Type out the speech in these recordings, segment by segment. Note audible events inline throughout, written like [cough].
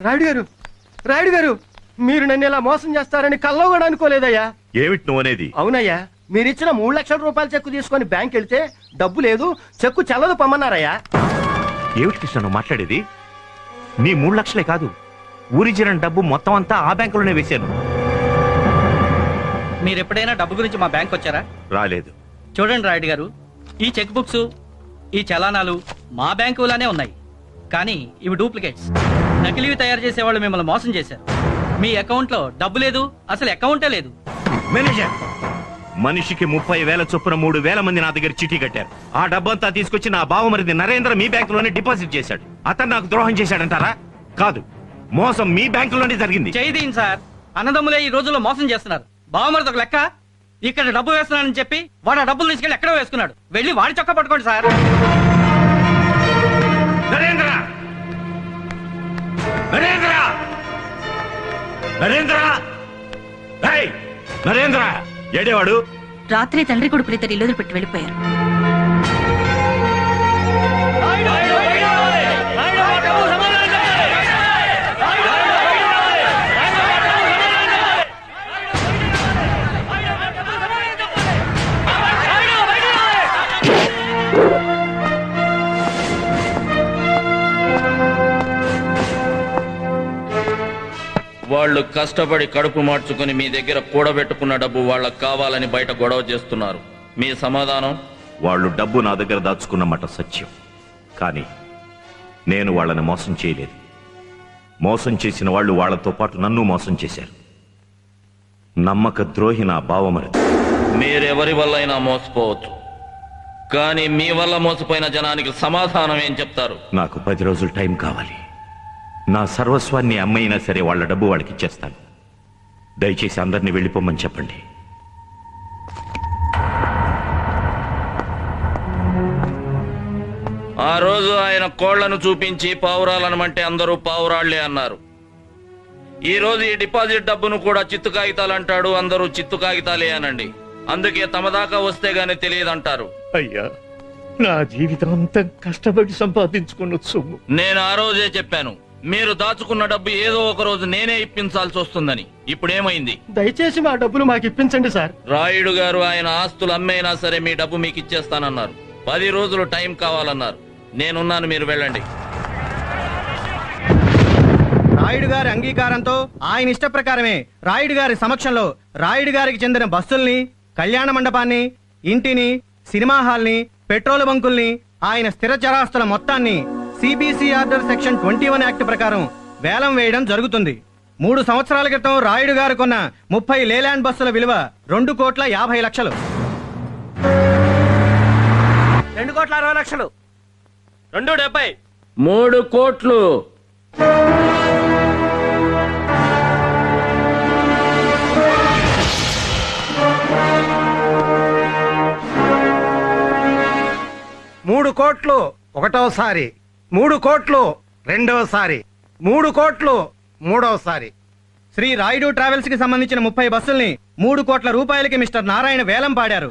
రాయుడు గారు రాయుడు గారు మీరు నన్ను ఇలా మోసం చేస్తారని కల్లో కూడా అనుకోలేదయ్యా. ఏమిటి నువ్వు అనేది? అవునయ్యా మీరు ఇచ్చిన మూడు లక్షల రూపాయల చెక్కు తీసుకొని బ్యాంక్ వెళ్తే డబ్బు లేదు చెక్కు చెల్లదు పమ్మన్నారయ్యా. ఏమిటి కృష్ణ నువ్వు మాట్లాడేది? నీ మూడు లక్షలే కాదు ఊరిచ్చిన డబ్బు మొత్తం అంతా ఆ బ్యాంకులోనే వేశాను. మీరు ఎప్పుడైనా డబ్బు గురించి మా బ్యాంక్ వచ్చారా? రాలేదు. చూడండి రాయుడు గారు ఈ చెక్ బుక్స్ ఈ చలానాలు మా బ్యాంకులానే ఉన్నాయి కానీ ఇవి డూప్లికేట్స్ నకిలీవి తయారు చేసే వాళ్ళు మిమ్మల్ని మోసం చేశారు. మీ అకౌంట్లో డబ్బు లేదు అసలు అకౌంటే లేదు. మేనేజర్ మనిషికి ముప్పై వేల చొప్పున మూడు వేల మంది నా దగ్గర చిట్టి కట్టారు. ఆ డబ్బంతా తీసుకొచ్చి నా బావమరిది నరేంద్ర మీ బ్యాంకులోనే డిపాజిట్ చేశాడు. అతను నాకు ద్రోహం చేశాడంటారా? కాదు మోసం మీ బ్యాంకులోనే జరిగింది. చేయదీన్ సార్ అన్నదమ్ములే ఈ రోజుల్లో మోసం చేస్తున్నారు. బావమరిది ఒక లెక్క ఇక్కడ డబ్బు వేస్తున్నానని చెప్పి వాడు ఆ డబ్బులు తీసుకెళ్ళి ఎక్కడో వేసుకున్నాడు. వెళ్ళి వాడి చొక్క పట్టుకోండి సార్. నరేంద్ర! నరేంద్ర! ఏయ్! నరేంద్ర! ఏడేవాడు? రాత్రి తండ్రి కొడుకులిద్దరు ఇల్లు పెట్టి వెళ్ళిపోయారు. వాళ్ళు కష్టపడి కడుపు మార్చుకుని మీ దగ్గర కూడబెట్టుకున్న డబ్బు వాళ్ళకి కావాలని బయట గొడవ చేస్తున్నారు. మీ సమాధానం? వాళ్ళు డబ్బు నా దగ్గర దాచుకున్నమాట సత్యం. కానీ నేను వాళ్ళని మోసం చేయలేదు. మోసం చేసిన వాళ్ళు వాళ్ళతో పాటు నన్ను మోసం చేశారు. నమ్మక ద్రోహి నా బావమరిది మీరెవరి వల్ల అయినా మోసపోవచ్చు. కానీ మీ వల్ల మోసపోయిన జనానికి సమాధానం ఏం చెప్తారు? నాకు పది రోజులు టైం కావాలి. నా సర్వస్వాన్ని అమ్మైనా సరే వాళ్ళ డబ్బు వాళ్ళకి ఇచ్చేస్తాను. దయచేసి అందరినీ వెళ్ళిపోమని చెప్పండి. ఆ రోజు ఆయన కోళ్ళను చూపించి పావురాలనమంటే అందరూ పావురాళ్ళే అన్నారు. ఈ రోజు ఈ డిపాజిట్ డబ్బును కూడా చిత్తు కాగితాలు అంటాడు అందరూ చిత్తు కాగితాలే అనండి. అందుకే తమ దాకా వస్తే గానీ తెలియదంటారు. అయ్యా నా జీవితాంతం కష్టపడి సంపాదించుకున్న సొమ్ము. నేను ఆ రోజే చెప్పాను మీరు దాచుకున్న డబ్బు ఏదో ఒక రోజు నేనే ఇప్పించాల్సి వస్తుందని. ఇప్పుడేమైంది? దయచేసి మా డబ్బులు మాకు ఇప్పించండి సార్. రాయుడు గారు ఆయన ఆస్తులు అమ్మేనా సరే మీ డబ్బు మీకు ఇచ్చేస్తానన్నారు. పది రోజులు టైం కావాలన్నారు. నేనున్నాను మీరు వెళ్ళండి. రాయుడు గారి అంగీకారంతో ఆయన ఇష్ట ప్రకారమే రాయుడు గారి సమక్షంలో రాయుడు గారికి చెందిన బస్సుల్ని కళ్యాణ మండపాన్ని ఇంటిని సినిమా హాల్ని పెట్రోల్ బంకుల్ని ఆయన స్థిర చరాస్తుల మొత్తాన్ని CBC order section twenty one act ప్రకారం వేలం వేయడం జరుగుతుంది. మూడు సంవత్సరాల క్రితం రాయుడు గారు కొన్న ముప్పై లేలాండ్ బస్సుల విలువ రెండు కోట్ల యాభై లక్షలు. రెండు కోట్ల అరవై లక్షలు. రెండు డెబ్బై. మూడు కోట్లు. మూడు కోట్లు ఒకటోసారి. మూడు కోట్లు రెండవసారి. మూడు కోట్లు మూడవసారి. శ్రీ రాయుడు ట్రావెల్స్కి సంబంధించిన ముప్పై బస్సుల్ని మూడు కోట్ల రూపాయలకి మిస్టర్ నారాయణ వేలం పాడారు.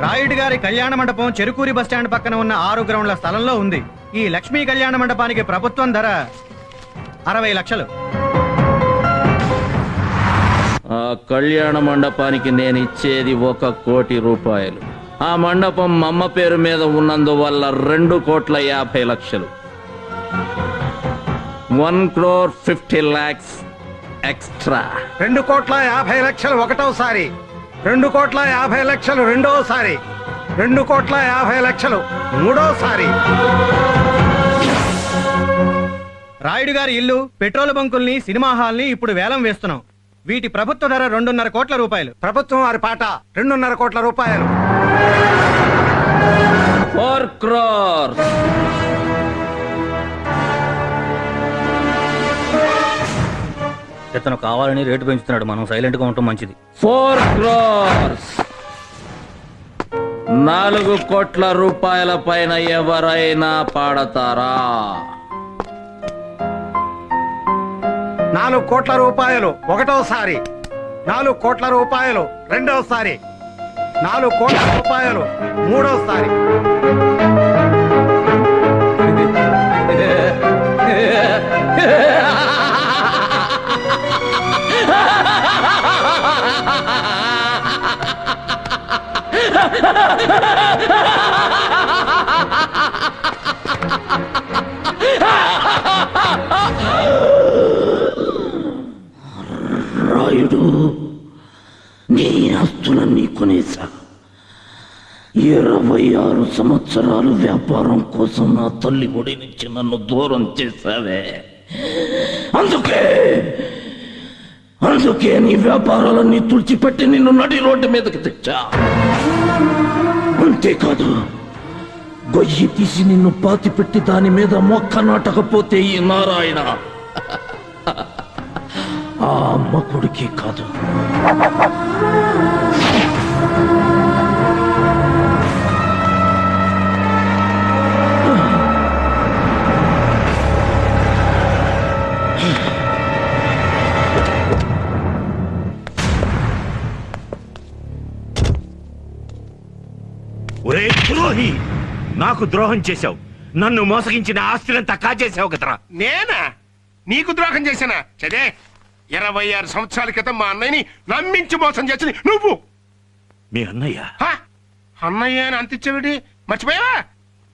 రాయుడు గారి కళ్యాణ మండపం చెరుకూరి బస్టాండ్ పక్కన ఉన్న ఆరు గ్రౌండ్ల స్థలంలో ఉంది. ఈ లక్ష్మీ కళ్యాణ మండపానికి ప్రభుత్వం ధర అరవై లక్షలు. ఆ కళ్యాణ మండపానికి నేను ఇచ్చేది ఒక కోటి రూపాయలు. ఆ మండపం అమ్మ పేరు మీద ఉన్నందువల్ల రెండు కోట్ల యాభై లక్షలు. One crore fifty lakhs extra. రెండు కోట్ల యాభై లక్షలు ఒకటోసారి. రెండు కోట్ల యాభై లక్షలు రెండోసారి. రెండు కోట్ల యాభై లక్షలు మూడోసారి. రాయుడు గారి ఇల్లు పెట్రోల్ బంకుల్ని సినిమా హాల్ని ఇప్పుడు వేలం వేస్తున్నాం. వీటి ప్రభుత్వ ధర రెండున్నర కోట్ల రూపాయలు. ప్రభుత్వం వారి పాట రెండున్నర కోట్ల రూపాయలు. ఫోర్ క్రోర్ ఇతను కావాలని రేటు పెంచుతున్నాడు. మనం సైలెంట్గా ఉండటం మంచిది. ఫోర్ క్రోర్స్ నాలుగు కోట్ల రూపాయల పైన ఎవరైనా పాడతారా? నాలుగు కోట్ల రూపాయలు ఒకటోసారి. నాలుగు కోట్ల రూపాయలు రెండోసారి. నాలుగు కోట్ల రూపాయలు మూడోసారి. రాయుడు ఆస్తులన్నీ కొనేసా ఇరవై ఆరు సంవత్సరాలు వ్యాపారం కోసం నా తల్లి ఒడి నుంచి నన్ను దూరం చేశావే. అందుకే అందుకే నీ వ్యాపారాలన్నీ తుడిచిపెట్టి నిన్ను నడి రోడ్డు మీదకి తెచ్చా. అంతేకాదు గొయ్యి తీసి నిన్ను పాతి పెట్టి దాని మీద మొక్క నాటకపోతే ఈ నారాయణ. ఆ అమ్మ కొడుకే కాదు. ద్రోహి! నాకు ద్రోహం చేశావు. నన్ను మోసగించిన ఆస్తినంతా కాజేశావు కదరా. నేనా? నీకు ద్రోహం చేశానా? చదే ఇరవై ఆరు సంవత్సరాల క్రితం మా అన్నయ్యని నమ్మించి మోసం చేసింది నువ్వు. మీ అన్నయ్య? హా? అన్నయ్య అని అంత ఇచ్చేవిడి? మర్చిపోయావా?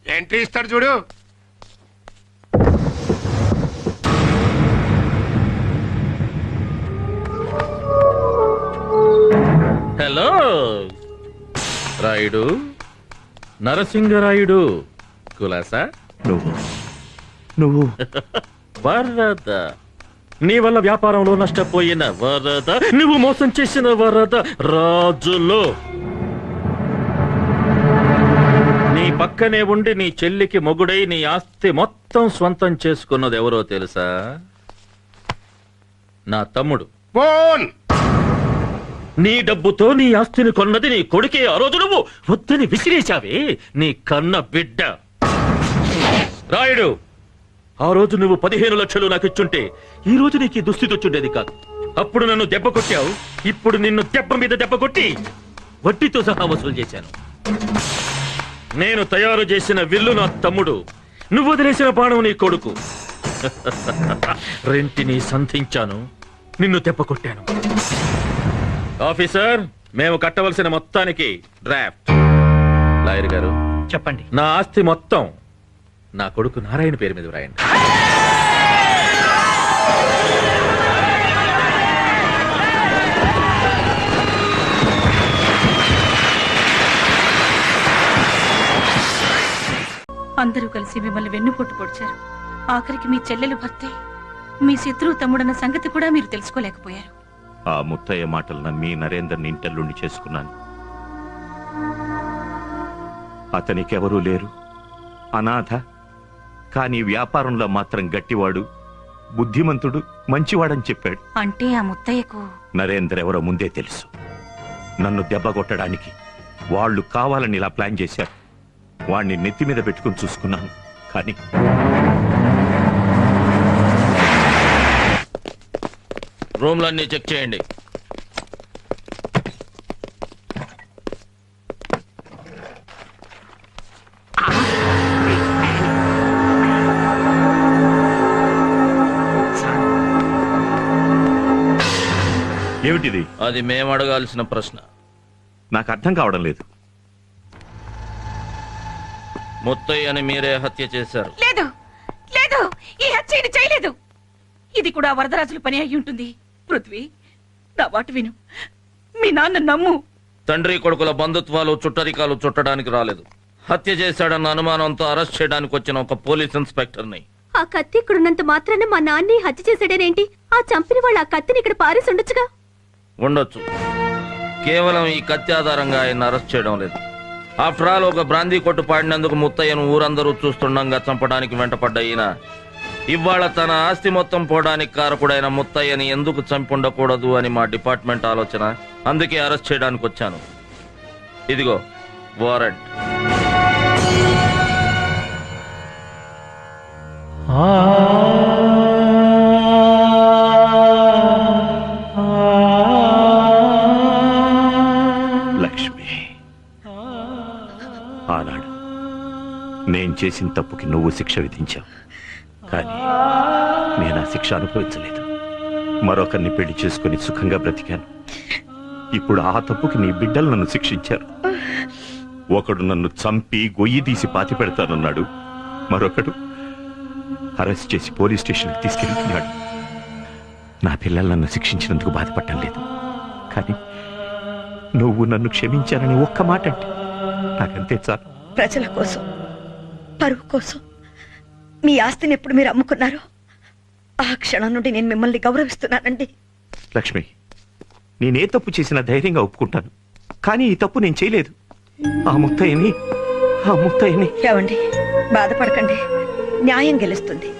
ఎంట్రీ ఇస్తాడు చూడు. హలో. రాయుడు. నరసింగరాయుడు కులాసా? నువ్వు. నువ్వు. [laughs] వరద. నీ వల్ల వ్యాపారంలో నష్టపోయిన వరద నువ్వు మోసం చేసిన వరద రాజులు. నీ పక్కనే ఉండి నీ చెల్లికి మొగుడై నీ ఆస్తి మొత్తం స్వంతం చేసుకున్నది ఎవరో తెలుసా? నా తమ్ముడు. ఫోన్! నీ డబ్బుతో నీ ఆస్తిని కొన్నది నీ కొడుకే ఆ రోజు నువ్వు వద్దని విసిరేశావే నీ కన్న బిడ్డ. రాయుడు ఆ రోజు నువ్వు పదిహేను లక్షలు నాకు ఇచ్చుంటే ఈ రోజు నీకు ఈ దుస్థితి వచ్చుండేది కాదు. అప్పుడు నన్ను దెబ్బ కొట్టావు ఇప్పుడు నిన్ను దెబ్బ మీద దెబ్బ కొట్టి వడ్డీతో సహా వసూలు చేశాను. నేను తయారు చేసిన విల్లు నా తమ్ముడు నువ్వు వదిలేసిన బాణం నీ కొడుకు. [laughs] రెంటిని సంధించాను నిన్ను దెబ్బ కొట్టాను. ఆఫీసర్ మేము కట్టవలసిన మొత్తానికి డ్రాఫ్ట్. లాయర్ గారు చెప్పండి. నా ఆస్తి మొత్తం నా కొడుకు నారాయణ పేరు మీద రాయండి అందరూ కలిసి మిమ్మల్ని వెన్నుపోటు పొడిచారు. ఆఖరికి మీ చెల్లెలు భర్తే మీ శత్రువు తమ్ముడన్న సంగతి కూడా మీరు తెలుసుకోలేకపోయారు. ఆ ముత్తయ్య మాటలు నమ్మి నరేందర్ని ఇంటల్లుండి చేసుకున్నాను. అతనికెవరూ లేరు. అనాథ కానీ వ్యాపారంలో మాత్రం గట్టివాడు బుద్ధిమంతుడు మంచివాడని చెప్పాడు. అంటే ఆ ముత్తయ్యకు? నరేందర్ ఎవరో ముందే తెలుసు. నన్ను దెబ్బ కొట్టడానికి వాళ్ళు కావాలని ఇలా ప్లాన్ చేశారు. వాణ్ణి నెత్తి మీద పెట్టుకుని చూసుకున్నాను. కానీ రూమ్లన్నీ చెక్ చేయండి. ఏమిటిది? అది మేము అడగాల్సిన ప్రశ్న. నాకు అర్థం కావడం లేదు. ముత్తయ్యని మీరే హత్య చేశారు. లేదు లేదు ఈ హత్య చేయలేదు. ఇది కూడా వరదరాజుల పని అయి ఉంటుంది. పృథ్వీ నా మాట విను. మీ నాన్న నమ్ము. తండ్రి కొడుకుల బంధుత్వాలు చుట్టరికాలు చుట్టడానికి రాలేదు. హత్య చేశాడన్న అనుమానంతో అరెస్ట్ చేయడానికి వచ్చిన ఒక పోలీస్ ఇన్స్పెక్టర్ని. ఆ కత్తి ఇక్కడున్నంత మాత్రాన మా నాన్ని హత్య చేశాడేనేంటి ఆ చంపిన వాళ్ళు ఆ కత్తిని ఇక్కడ పారేసి ఉండొచ్చుగా? ఉండొచ్చు. కేవలం ఈ కత్తి ఆధారంగా ఆయన అరెస్ట్ చేయడం లేదు. ఆఫ్టర్ ఆల్ ఒక బ్రాందీ కొట్టు పాడినందుకు ముత్తయ్యను ఊరందరూ చూస్తుండగా చంపడానికి వెంటపడ్డ ఈయన ఇవాళ తన ఆస్తి మొత్తం పోవడానికి కారకుడైన ముత్తయ్యని ఎందుకు చంపుండకూడదు అని మా డిపార్ట్మెంట్ ఆలోచన. అందుకే అరెస్ట్ చేయడానికి వచ్చాను. ఇదిగో వారెంట్. లక్ష్మి ఆనాడు నేను చేసిన తప్పుకి నువ్వు శిక్ష విధించావు. కానీ నేను ఆ శిక్ష అనుభవించలేదు. మరొకరిని పెళ్ళి చేసుకుని సుఖంగా బ్రతికాను. ఇప్పుడు ఆ తప్పుకి నీ బిడ్డలు నన్ను శిక్షించారు. ఒకడు నన్ను చంపి గొయ్యి తీసి పాతి పెడతానన్నాడు. మరొకడు అరెస్ట్ చేసి పోలీస్ స్టేషన్కి తీసుకెళ్తున్నాడు. నా పిల్లలు నన్ను శిక్షించినందుకు బాధపడటం లేదు. కానీ నువ్వు నన్ను క్షమించానని ఒక్క మాట అంటే నాకంతే చాలు. ప్రజల కోసం పరువు కోసం. మీ ఆస్తిని ఎప్పుడు మీరు అమ్ముకున్నారో ఆ క్షణం నుండి నేను మిమ్మల్ని గౌరవిస్తున్నానండి లక్ష్మి నేనే తప్పు చేసినా ధైర్యంగా ఒప్పుకుంటాను కానీ ఈ తప్పు నేను చేయలేదు ఆ ముత్తయ్యని ఆ ముత్తయ్యని ఏమండి బాధపడకండి న్యాయం గెలుస్తుంది